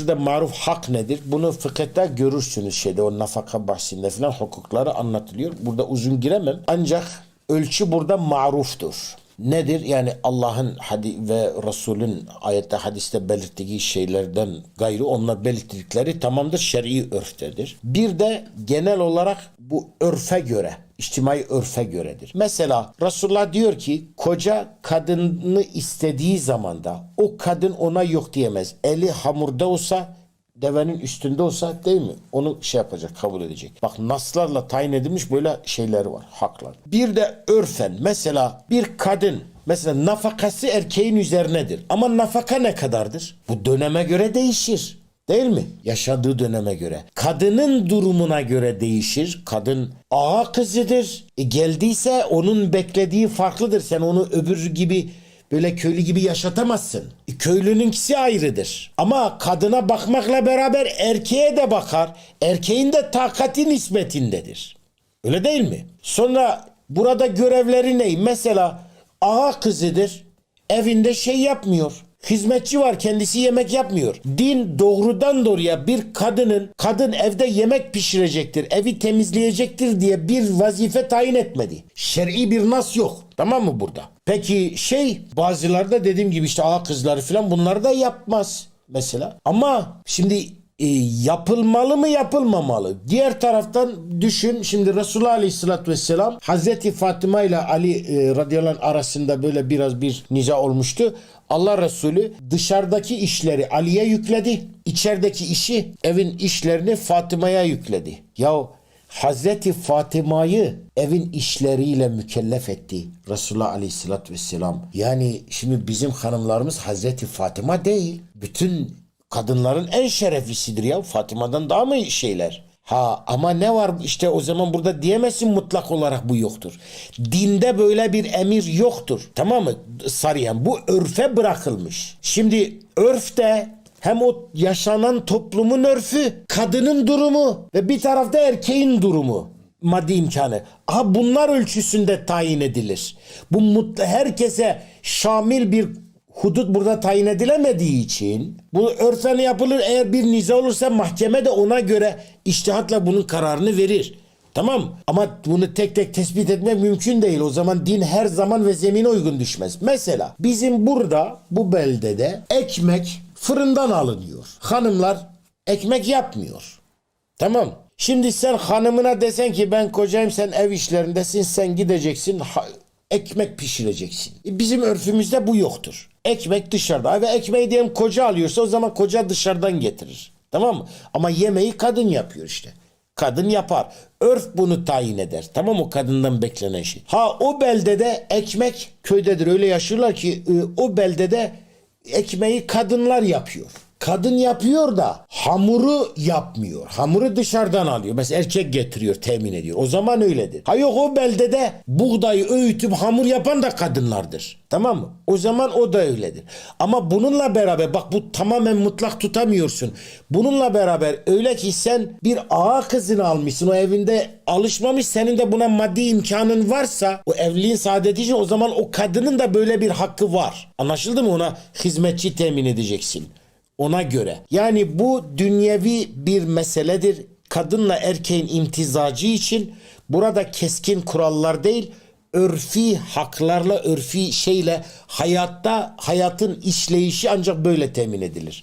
şurada maruf hak nedir? Bunu fıkıhta görürsünüz şeyde o nafaka bahsinde falan hukukları anlatılıyor. Burada uzun giremem. Ancak ölçü burada maruftur. Nedir? Yani Allah'ın hadi ve Resul'ün ayette hadiste belirttiği şeylerden gayrı onlar belirttikleri tamamdır şer'i örftedir. Bir de genel olarak bu örfe göre içtimai örfe göredir. Mesela Resulullah diyor ki koca kadını istediği zamanda o kadın ona yok diyemez. Eli hamurda olsa devenin üstünde olsa değil mi? Onu şey yapacak, kabul edecek. Bak naslarla tayin edilmiş böyle şeyler var, haklar. Bir de örfen mesela bir kadın mesela nafakası erkeğin üzerinedir. Ama nafaka ne kadardır? Bu döneme göre değişir. Değil mi? Yaşadığı döneme göre. Kadının durumuna göre değişir. Kadın ağa kızıdır. E geldiyse onun beklediği farklıdır. Sen onu öbür gibi böyle köylü gibi yaşatamazsın. E, köylününkisi ayrıdır. Ama kadına bakmakla beraber erkeğe de bakar. Erkeğin de takati nispetindedir. Öyle değil mi? Sonra burada görevleri ne? Mesela ağa kızıdır. Evinde şey yapmıyor. Hizmetçi var kendisi yemek yapmıyor. Din doğrudan doğruya bir kadının kadın evde yemek pişirecektir, evi temizleyecektir diye bir vazife tayin etmedi. Şer'i bir nas yok. Tamam mı burada? Peki şey bazıları da dediğim gibi işte ağa kızları falan bunları da yapmaz mesela. Ama şimdi e, yapılmalı mı yapılmamalı? Diğer taraftan düşün şimdi Resulullah Aleyhisselatü Vesselam Hazreti Fatıma ile Ali e, radıyallahu arasında böyle biraz bir niza olmuştu. Allah Resulü dışarıdaki işleri Ali'ye yükledi. içerideki işi evin işlerini Fatıma'ya yükledi. Ya Hazreti Fatıma'yı evin işleriyle mükellef etti Resulullah Aleyhisselatü Vesselam. Yani şimdi bizim hanımlarımız Hazreti Fatıma değil. Bütün kadınların en şereflisidir ya. Fatıma'dan daha mı şeyler? Ha ama ne var işte o zaman burada diyemezsin mutlak olarak bu yoktur. Dinde böyle bir emir yoktur. Tamam mı? Sarıyan bu örfe bırakılmış. Şimdi örfte hem o yaşanan toplumun örfü, kadının durumu ve bir tarafta erkeğin durumu maddi imkanı. Aha bunlar ölçüsünde tayin edilir. Bu mutlu herkese şamil bir hudut burada tayin edilemediği için bu örfen yapılır eğer bir niza olursa mahkeme de ona göre iştihatla bunun kararını verir. Tamam ama bunu tek tek tespit etmek mümkün değil. O zaman din her zaman ve zemine uygun düşmez. Mesela bizim burada bu beldede ekmek fırından alınıyor. Hanımlar ekmek yapmıyor. Tamam. Şimdi sen hanımına desen ki ben kocayım sen ev işlerindesin sen gideceksin ekmek pişireceksin. E, Bizim örfümüzde bu yoktur. Ekmek dışarıda ve ekmeği diyelim koca alıyorsa o zaman koca dışarıdan getirir. Tamam mı? Ama yemeği kadın yapıyor işte. Kadın yapar. Örf bunu tayin eder. Tamam o kadından beklenen şey. Ha o beldede ekmek köydedir öyle yaşıyorlar ki e, o beldede ekmeği kadınlar yapıyor. Kadın yapıyor da hamuru yapmıyor. Hamuru dışarıdan alıyor. Mesela erkek getiriyor, temin ediyor. O zaman öyledir. Ha yok o beldede buğdayı öğütüp hamur yapan da kadınlardır. Tamam mı? O zaman o da öyledir. Ama bununla beraber bak bu tamamen mutlak tutamıyorsun. Bununla beraber öyle ki sen bir ağa kızını almışsın. O evinde alışmamış. Senin de buna maddi imkanın varsa o evliliğin saadeti için o zaman o kadının da böyle bir hakkı var. Anlaşıldı mı? Ona hizmetçi temin edeceksin ona göre. Yani bu dünyevi bir meseledir. Kadınla erkeğin imtizacı için burada keskin kurallar değil, örfi haklarla, örfi şeyle hayatta hayatın işleyişi ancak böyle temin edilir.